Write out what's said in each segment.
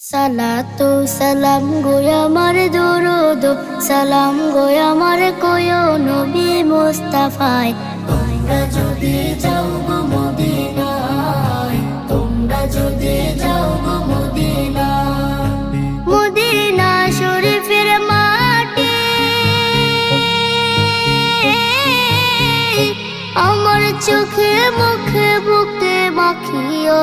সালাতু সালাম গোয় দরুদ, সালাম গোয় আমার কোয় নবী মুস্তাফায়। তোমরা যদি যাও গো মদিনায়, তোমরা যদি যাও গো মদিনা শরীফের মাটি, আমার চোখে মুখে বুকে মাখিও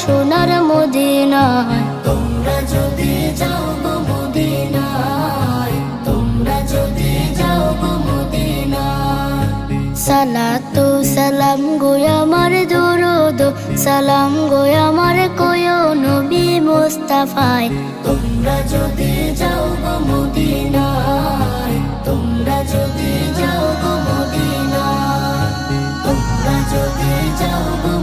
সোনার মদিনায় তোমরা যদি যাও গো মদিনায় তোমরা যদি যাও গো মদিনায়। সালাতু সালাম গোয় আমার দরুদ সালাম গোয় আমার কোয় নবী মুস্তাফায়। তোমরা যদি যাও গো মদিনায় তোমরা যদি যাও গো মদিনায়। তোমরা যদি যাও গো